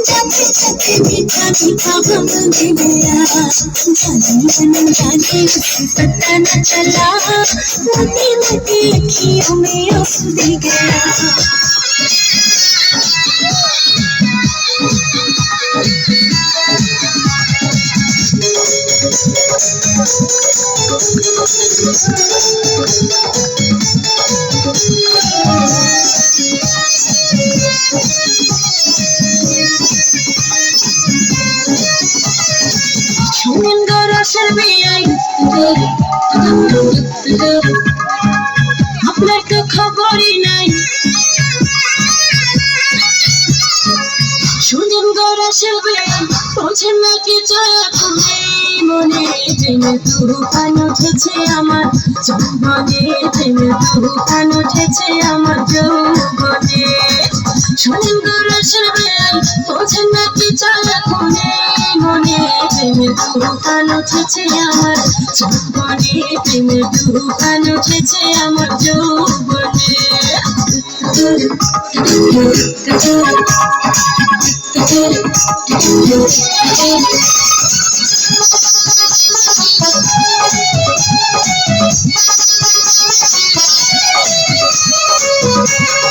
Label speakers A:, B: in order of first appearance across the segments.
A: जाते जाते मीठा मीठा गम दे गया जाने मन जाने उसे Singing God of Shelby, I used to go, I used to go. আপনার তো খবরই নাই শুনেন গড়া শিল্পী বোঝেন না কি জয় মনে প্রেমে তুফান উঠেছে আমার। যৌবনে প্রেমে তুফান উঠেছে আমার যৌবনে। শুনেন গো রসের বিয়াই বোঝেন না কি চলে মনে। প্রেমের তুফান উঠেছে আমার যৌবনে।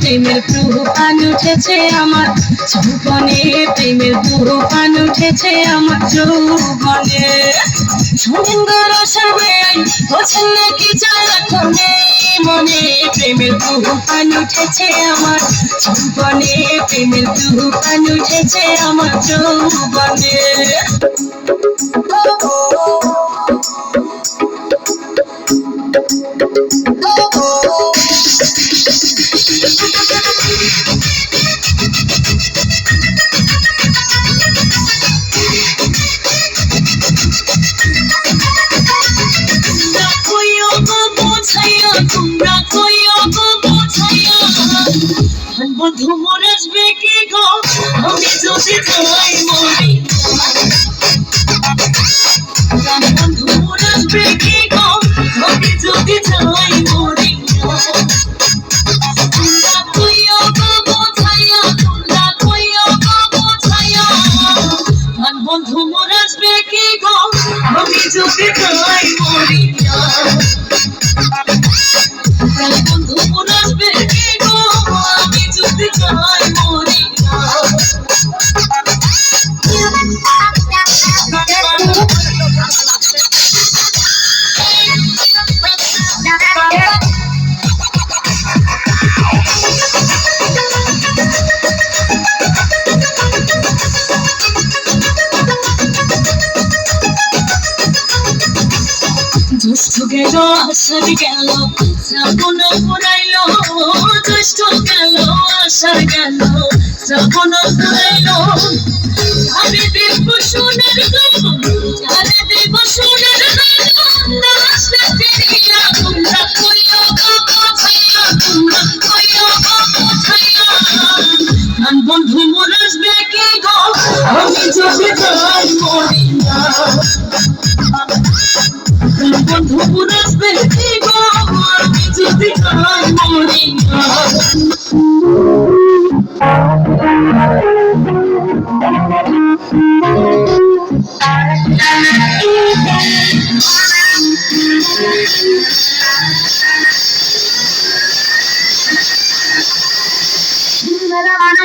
A: প্রেমের প্রভান উঠেছে আমার। যৌবনে প্রেমের প্রভান উঠেছে আমার। যৌবনে শোনেন গো রসায়ন বোঝেন নাকি চালাক্ষণে মনে। প্রেমের প্রভান উঠেছে আমার। যৌবনে প্রেমের প্রভান উঠেছে আমার। যৌবনে বন্ধু মোর আসবে কি গো? আমি যদি যাই মরি বন্ধু মোর আসবে কি গো? আমি যদি যাই মরি বন্ধু মোর আসবে গো? আমি যদি যাই মরি বন্ধু মোর গেল আষাঢ় গেল শ্রাবণ পুরাইল জ্যৈষ্ঠ গেল আষাঢ় গেল শ্রাবণ পুরাইল আরে দেব সোনের আরে দেব আমি বন্ধু কি গো আমি যদি যাই মরি না। Mera mano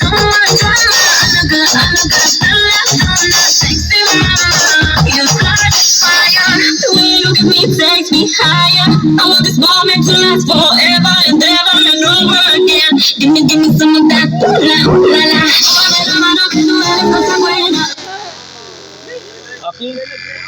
A: Gimme, gimme some of that. Ooh, la, ooh, la, la.
B: Aquí.